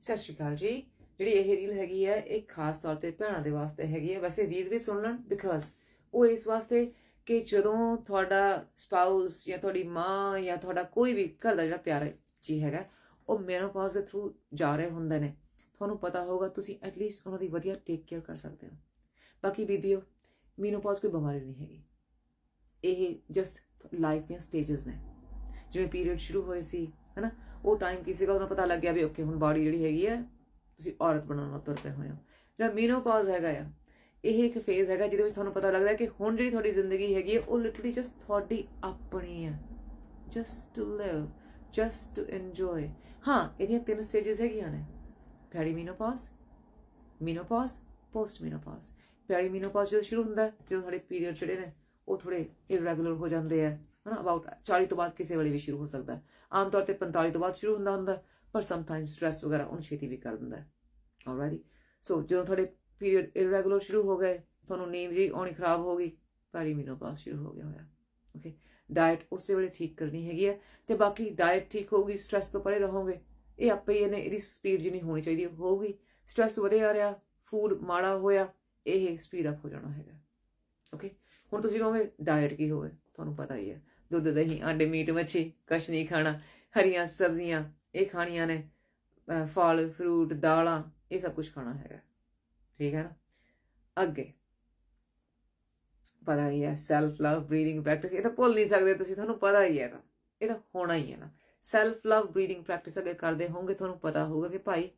ਸਤਿ ਸ਼੍ਰੀ ਅਕਾਲ ਜੀ। ਜਿਹੜੀ ਇਹ ਰੀਲ ਹੈਗੀ ਹੈ ਇਹ ਖਾਸ ਤੌਰ ਤੇ ਭੈਣਾਂ ਦੇ ਵਾਸਤੇ ਹੈਗੀ ਹੈ ਵੈਸੇ ਵੀਰ ਵੀ ਸੁਣ ਲੈਣ ਬਿਕਾਜ਼ ਉਹ ਇਸ ਵਾਸਤੇ ਕਿ ਜਦੋਂ ਤੁਹਾਡਾ ਸਪਾਊਸ ਜਾਂ ਤੁਹਾਡੀ ਮਾਂ ਜਾਂ ਤੁਹਾਡਾ ਕੋਈ ਵੀ ਘਰ ਦਾ ਜਿਹੜਾ ਪਿਆਰਾ ਜੀ ਹੈਗਾ, ਉਹ ਮੈਨੋਪੌਜ਼ ਦੇ ਥਰੂ ਜਾ ਰਹੇ ਹੁੰਦੇ ਨੇ। ਤੁਹਾਨੂੰ ਪਤਾ ਹੋਊਗਾ, ਤੁਸੀਂ ਐਟਲੀਸਟ ਉਹਨਾਂ ਦੀ ਵਧੀਆ ਟੇਕ ਕੇਅਰ ਕਰ ਸਕਦੇ ਹੋ। ਬਾਕੀ ਬੀਬੀਓ ਮੈਨੋਪੌਜ਼ ਕੋਈ ਬਿਮਾਰੀ ਨਹੀਂ ਹੈਗੀ। ਇਹ ਜਸਟ ਲਾਈਫ ਦੀਆਂ ਸਟੇजेस ਨੇ। ਜਿਵੇਂ ਪੀਰੀਅਡ ਸ਼ੁਰੂ ਹੋਏ ਸੀ ਹੈਨਾ? ਉਹ ਟਾਈਮ ਕੀ ਸੀਗਾ? ਉਹਨਾਂ ਪਤਾ ਲੱਗ ਗਿਆ ਵੀ ਓਕੇ ਹੁਣ ਬਾਡੀ ਜਿਹੜੀ ਹੈਗੀ ਹੈ ਤੁਸੀਂ ਔਰਤ ਬਣਨ ਨੂੰ ਤੁਰ ਪਏ ਹੋਏ ਹੋ। ਜਿਹੜਾ ਮੀਨੋਪੌਜ਼ ਹੈਗਾ ਆ, ਇਹ ਇੱਕ ਫੇਜ਼ ਹੈਗਾ ਜਿਹਦੇ ਵਿੱਚ ਤੁਹਾਨੂੰ ਪਤਾ ਲੱਗਦਾ ਕਿ ਹੁਣ ਜਿਹੜੀ ਤੁਹਾਡੀ ਜ਼ਿੰਦਗੀ ਹੈਗੀ ਹੈ ਉਹ ਲਿਟਰਲੀ ਜਸਟ ਤੁਹਾਡੀ ਆਪਣੀ ਹੈ just to live just to enjoy ਹਾਂ, ਇਹਦੀਆਂ ਤਿੰਨ ਸਟੇजेस ਹੈਗੀਆਂ ਨੇ। Perimenopause menopause post menopause perimenopause ਜਦੋਂ ਸ਼ੁਰੂ ਹੁੰਦਾ, ਜਦੋਂ ਸਾਡੇ ਪੀਰੀਅਡ ਜਿਹੜੇ ਨੇ, ਉਹ ਥੋੜੇ ਇਰੈਗੂਲਰ ਹੋ ਜਾਂਦੇ ਆ। ਹਨਾ ਅਬਾਊਟ 40 ਤੋਂ ਬਾਅਦ ਕਿਸੇ ਵੇਲੇ ਵੀ ਸ਼ੁਰੂ ਹੋ ਸਕਦਾ ਹੈ। ਆਮ ਤੌਰ ਤੇ 45 ਤੋਂ ਬਾਅਦ ਸ਼ੁਰੂ ਹੁੰਦਾ ਹੁੰਦਾ ਪਰ ਸਮ ਟਾਈਮ ਸਟ੍ਰੈਸ ਵਗੈਰਾ ਉਹਨੂੰ ਛੇਤੀ ਵੀ ਕਰ ਦਿੰਦਾ ਹੈ। ਆਲਰਾਈਟ ਸੋ ਜਦੋਂ ਤੁਹਾਡੇ ਪੀਰੀਅਡ ਇਰੈਗੂਲਰ ਸ਼ੁਰੂ ਹੋ ਗਏ, ਤੁਹਾਨੂੰ ਨੀਂਦ ਜੀ ਆਉਣੀ ਖਰਾਬ ਹੋ ਗਈ ਪੈਰੀ ਮੀਨੋਪੌਜ਼ ਸ਼ੁਰੂ ਹੋ ਗਿਆ ਹੋਇਆ। ਓਕੇ ਡਾਈਟ ਉਸੇ ਵੇਲੇ ਠੀਕ ਕਰਨੀ ਹੈਗੀ ਹੈ ਤੇ ਬਾਕੀ ਡਾਈਟ ਠੀਕ ਹੋਊਗੀ ਸਟ੍ਰੈਸ ਤੋਂ ਪਰੇ ਰਹੋਗੇ, ਇਹ ਆਪੇ ਹੀ ਇਹਨੇ, ਇਹਦੀ ਸਪੀਡ ਜਿੰਨੀ ਹੋਣੀ ਚਾਹੀਦੀ ਹੋਊਗੀ। ਸਟ੍ਰੈਸ ਵਧਿਆ ਰਿਹਾ ਫੂਡ ਮਾੜਾ ਹੋਇਆ, ਇਹ ਸਪੀਡ ਅਪ ਹੋ ਜਾਣਾ ਹੈਗਾ। ਓਕੇ ਹੁਣ ਤੁਸੀਂ ਕਹੋਗੇ ਡਾਈਟ ਕੀ ਹੋਵੇ? ਤੁਹਾਨੂੰ ਪਤਾ ਹੀ ਹੈ। ਦੁੱਧ, ਦਹੀਂ, ਆਂਡੇ, ਮੀਟ, ਮੱਛੀ, ਕੁਛ ਨਹੀਂ ਖਾਣਾ। ਹਰੀਆਂ ਸਬਜ਼ੀਆਂ, ਇਹ ਖਾਣੀਆਂ ਨੇ ਫਲ ਫਰੂਟ ਦਾਲਾਂ, ਇਹ ਸਭ ਕੁਝ ਖਾਣਾ ਹੈਗਾ। ਠੀਕ ਹੈ ਨਾ? ਅੱਗੇ। ਪਤਾ ਹੀ ਹੈ ਸੈਲਫ ਲਵ ਬਰੀਥਿੰਗ ਪ੍ਰੈਕਟਿਸ ਇਹ ਤਾਂ ਭੁੱਲ ਨਹੀਂ ਸਕਦੇ ਤੁਸੀਂ, ਤੁਹਾਨੂੰ ਪਤਾ ਹੀ ਹੈ ਨਾ ਇਹ ਤਾਂ ਹੋਣਾ ਹੀ ਹੈ ਨਾ। ਸੈਲਫ ਲਵ ਬਰੀਥਿੰਗ ਪ੍ਰੈਕਟਿਸ ਅਗਰ ਕਰਦੇ ਹੋਵੋਗੇ, ਤੁਹਾਨੂੰ ਪਤਾ ਹੋਊਗਾ ਕਿ ਭਾਈ,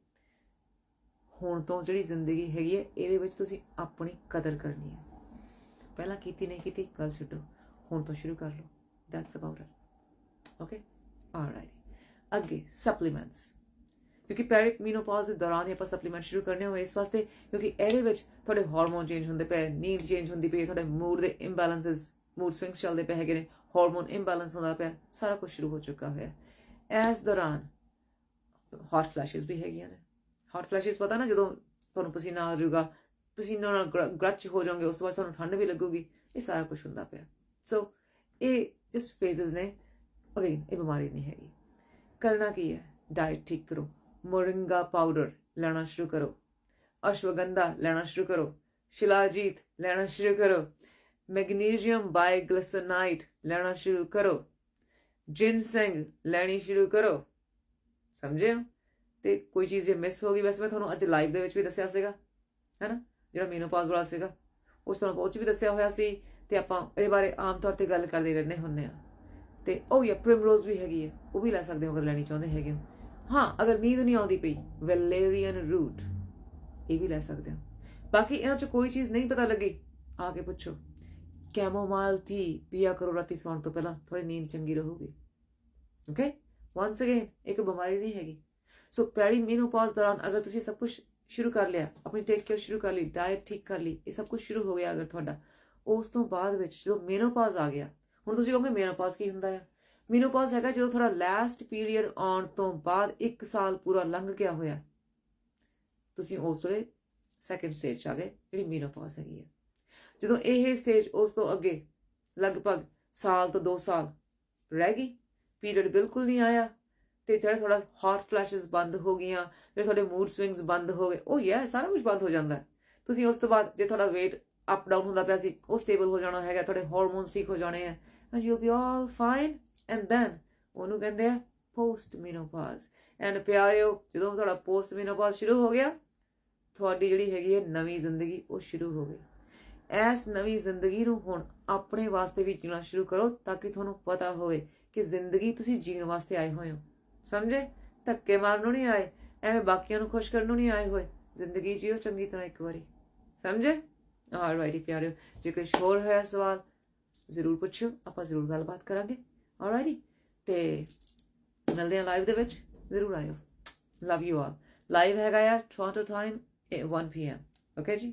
ਹੁਣ ਤੋਂ ਜਿਹੜੀ ਜ਼ਿੰਦਗੀ ਹੈਗੀ ਹੈ, ਇਹਦੇ ਵਿੱਚ ਤੁਸੀਂ ਆਪਣੀ ਕਦਰ ਕਰਨੀ ਹੈ। ਪਹਿਲਾਂ ਕੀਤੀ, ਨਹੀਂ ਕੀਤੀ ਕੱਲ ਛੱਡੋ। ਹੁਣ ਤੋਂ ਸ਼ੁਰੂ ਕਰ ਲਓ। That's about it okay alright ਅੱਗੇ ਸਪਲੀਮੈਂਟਸ ਕਿਉਂਕਿ ਪੈਰਿਕ ਮੀਨੋਪੌਜ਼ ਦੇ ਦੌਰਾਨ ਹੀ ਆਪਾਂ ਸਪਲੀਮੈਂਟ ਸ਼ੁਰੂ ਕਰਨੇ ਹੋਏ ਇਸ ਵਾਸਤੇ, ਕਿਉਂਕਿ ਇਹਦੇ ਵਿੱਚ ਤੁਹਾਡੇ ਹਾਰਮੋਨ ਚੇਂਜ ਹੁੰਦੇ ਪਏ ਨੀਂਦ ਚੇਂਜ ਹੁੰਦੀ ਪਈ, ਤੁਹਾਡੇ ਮੂਡ ਦੇ ਇੰਬੈਲੈਂਸਸ ਮੂਡ ਸਵਿੰਗਸ ਚੱਲਦੇ ਪਏ ਹੈਗੇ ਨੇ ਹਾਰਮੋਨ ਇੰਬੈਲੈਂਸ ਹੁੰਦਾ ਪਿਆ, ਸਾਰਾ ਕੁਝ ਸ਼ੁਰੂ ਹੋ ਚੁੱਕਾ ਹੋਇਆ। ਇਸ ਦੌਰਾਨ ਹੌਟ ਫਲੈਸ਼ਸ ਵੀ ਹੈਗੀਆਂ ਨੇ। ਹੌਟ ਫਲੈਸ਼ਸ ਪਤਾ ਨਾ ਜਦੋਂ ਤੁਹਾਨੂੰ ਪਸੀਨਾ ਆ ਜਾਊਗਾ, ਪਸੀਨਾ ਨਾਲ ਗ੍ਰਚ ਹੋ ਜਾਓਗੇ, ਉਸ ਤੋਂ ਬਾਅਦ ਤੁਹਾਨੂੰ ਠੰਡ ਵੀ ਲੱਗੂਗੀ, ਇਹ ਸਾਰਾ ਕੁਝ ਹੁੰਦਾ ਪਿਆ। ਸੋ ਇਹ ਜਸਟ ਫੇਜ਼ਸ ਨੇ। ਅਗੇਨ ਇਹ ਬਿਮਾਰੀ ਨਹੀਂ ਹੈਗੀ। ਕਰਨਾ ਕੀ ਹੈ? ਡਾਈਟ ਠੀਕ ਕਰੋ। ਮੋਰਿੰਗਾ ਪਾਊਡਰ ਲੈਣਾ ਸ਼ੁਰੂ ਕਰੋ। ਅਸ਼ਵਗੰਧਾ ਲੈਣਾ ਸ਼ੁਰੂ ਕਰੋ। ਸ਼ਿਲਾਜੀਤ ਲੈਣਾ ਸ਼ੁਰੂ ਕਰੋ। ਮੈਗਨੀਸ਼ੀਅਮ ਬਾਈਗਲਿਸਨਾਈਟ ਲੈਣਾ ਸ਼ੁਰੂ ਕਰੋ। ਜਿਨਸੈਂਗ ਲੈਣੀ ਸ਼ੁਰੂ ਕਰੋ। ਸਮਝੇ ਹੋ? ਤੇ ਕੋਈ ਚੀਜ਼ ਜੇ ਮਿਸ ਹੋ ਗਈ, ਵੈਸੇ ਮੈਂ ਤੁਹਾਨੂੰ ਅੱਜ ਲਾਈਵ ਦੇ ਵਿੱਚ ਵੀ ਦੱਸਿਆ ਸੀਗਾ। ਹੈਨਾ? ਜਿਹੜਾ ਮੀਨੋਪੌਜ਼ ਵਾਲਾ ਸੀਗਾ। ਉਸ ਤੋਂ ਬਹੁਤ ਵੀ ਦੱਸਿਆ ਹੋਇਆ ਸੀ ਤੇ ਆਪਾਂ ਇਹਦੇ ਬਾਰੇ ਆਮ ਤੌਰ ਤੇ ਗੱਲ ਕਰਦੇ ਰਹਿੰਦੇ ਹੁੰਨੇ ਆ ਤੇ ਉਹ ਯਾ ਪ੍ਰਿਮਰੋਜ਼ ਵੀ ਹੈਗੀ ਹੈ ਉਹ ਵੀ ਲੈ ਸਕਦੇ ਹੋ ਅਗਰ ਲੈਣੀ ਚਾਹੁੰਦੇ ਹੈਗੇ ਹੋ। ਹਾਂ, ਅਗਰ ਨੀਂਦ ਨਹੀਂ ਆਉਂਦੀ ਪਈ ਵੈਲੇਰੀਅਨ ਰੂਟ ਇਹ ਵੀ ਲੈ ਸਕਦੇ ਹੋ। ਬਾਕੀ ਇਹਨਾਂ ਚ ਕੋਈ ਚੀਜ਼ ਨਹੀਂ ਪਤਾ ਲੱਗੀ, ਆ ਕੇ ਪੁੱਛੋ। ਕੈਮੋਮਾਈਲ ਟੀ ਪੀਆ ਕਰੋ ਰਾਤੀ ਸੌਣ ਤੋਂ ਪਹਿਲਾਂ ਥੋੜੀ ਨੀਂਦ ਚੰਗੀ ਰਹੂਗੀ। ਓਕੇ ਵਾਂਸ ਅਗੇਨ ਇੱਕ ਬਿਮਾਰੀ ਨਹੀਂ ਹੈਗੀ। ਸੋ ਪੈਰੀ ਮੀਨੋਪੌਜ਼ ਦੌਰਾਨ ਅਗਰ ਤੁਸੀਂ ਸਭ ਕੁਝ ਸ਼ੁਰੂ ਕਰ ਲਿਆ, ਆਪਣੀ ਟੇਕ ਕੇਅਰ ਸ਼ੁਰੂ ਕਰ ਲਈ ਡਾਈਟ ਠੀਕ ਕਰ ਲਈ, ਇਹ ਸਭ ਕੁਝ ਸ਼ੁਰੂ ਹੋ ਗਿਆ ਅਗਰ ਤੁਹਾਡਾ ਉਸ ਤੋਂ ਬਾਅਦ ਵਿੱਚ ਜਦੋਂ ਮੀਨੋਪੌਜ਼ ਆ ਗਿਆ, ਹੁਣ ਤੁਸੀਂ ਕਹੋਗੇ ਮੀਨੋਪੌਜ਼ ਕੀ ਹੁੰਦਾ ਹੈ ਮੀਨੋਪੌਜ਼ ਹੈਗਾ ਜਦੋਂ ਤੁਹਾਡਾ ਲਾਸਟ ਪੀਰੀਅਡ ਆਉਣ ਤੋਂ ਬਾਅਦ 1 ਸਾਲ ਪੂਰਾ ਲੰਘ ਗਿਆ ਹੋਇਆ। ਤੁਸੀਂ ਉਸ ਵੇਲੇ ਸੈਕੰਡ ਸਟੇਜ ਆ ਗਏ, ਜਿਹੜੀ ਮੀਨੋਪੌਜ਼ ਹੈਗੀ ਹੈ ਜਦੋਂ ਇਹ ਸਟੇਜ ਉਸ ਤੋਂ ਅੱਗੇ ਲਗਭਗ ਸਾਲ ਤੋਂ 2 ਸਾਲ ਰਹਿ ਗਈ ਪੀਰੀਅਡ ਬਿਲਕੁਲ ਨਹੀਂ ਆਇਆ, ਤੇ ਜਿਹੜਾ ਥੋੜਾ ਹਾਰਟ ਫਲੈਸ਼ਸ ਬੰਦ ਹੋ ਗਈਆਂ ਤੇ ਤੁਹਾਡੇ ਮੂਡ ਸਵਿੰਗਸ ਬੰਦ ਹੋ ਗਏ, ਉਹ ਯਾ ਸਾਰਾ ਕੁਝ ਬੰਦ ਹੋ ਜਾਂਦਾ। ਤੁਸੀਂ ਉਸ ਤੋਂ ਬਾਅਦ ਜੇ ਤੁਹਾਡਾ weight ਅਪ ਡਾਊਨ ਹੁੰਦਾ ਪਿਆ ਸੀ, ਉਹ ਸਟੇਬਲ ਹੋ ਜਾਣਾ ਹੈਗਾ, ਤੁਹਾਡੇ ਹਾਰਮੋਨਸ ਠੀਕ ਹੋ ਜਾਣੇ ਆ। And you'll be all fine. And then ਉਹਨੂੰ ਕਹਿੰਦੇ ਆ ਪੋਸਟ ਮੀਨੋਪੌਜ਼ ਐਂਡ ਪਿਆਰਿਓ, ਜਦੋਂ ਤੁਹਾਡਾ ਪੋਸਟ ਮੀਨੋਪੌਜ਼ ਸ਼ੁਰੂ ਹੋ ਗਿਆ, ਤੁਹਾਡੀ ਜਿਹੜੀ ਹੈਗੀ ਹੈ ਨਵੀਂ ਜ਼ਿੰਦਗੀ, ਉਹ ਸ਼ੁਰੂ ਹੋ ਗਈ। ਐਸ ਨਵੀਂ ਜ਼ਿੰਦਗੀ ਨੂੰ ਹੁਣ ਆਪਣੇ ਵਾਸਤੇ ਵੀ ਜੀਣਾ ਸ਼ੁਰੂ ਕਰੋ ਤਾਂ ਕਿ ਤੁਹਾਨੂੰ ਪਤਾ ਹੋਵੇ ਕਿ ਜ਼ਿੰਦਗੀ ਤੁਸੀਂ ਜੀਣ ਵਾਸਤੇ ਆਏ ਹੋਏ ਹੋ। ਸਮਝੇ? ਧੱਕੇ ਮਾਰਨ ਨੂੰ ਨਹੀਂ ਆਏ, ਐਵੇਂ ਬਾਕੀਆਂ ਨੂੰ ਖੁਸ਼ ਕਰਨ ਨੂੰ ਨਹੀਂ ਆਏ ਹੋਏ। ਜ਼ਿੰਦਗੀ ਜੀਓ ਚੰਗੀ ਤਰ੍ਹਾਂ ਇੱਕ ਵਾਰੀ। ਸਮਝੇ? ਆਲਰਾਈਟ ਪਿਆਰਿਓ, ਜੇ ਕੋਈ ਹੋਰ ਹੈ ਸਵਾਲ, ਜ਼ਰੂਰ ਪੁੱਛਿਓ, ਆਪਾਂ ਜ਼ਰੂਰ ਗੱਲਬਾਤ ਕਰਾਂਗੇ। ਆਲਰਾਈਟ ਤੇ ਮਿਲਦੇ ਹਾਂ ਲਾਈਵ ਦੇ ਵਿੱਚ, ਜ਼ਰੂਰ ਆਇਓ। ਲਵ ਯੂ ਆਲ ਲਾਈਵ ਹੈਗਾ ਆ ਟੋਰਾਂਟੋ ਟਾਈਮ 1 pm ਓਕੇ ਜੀ?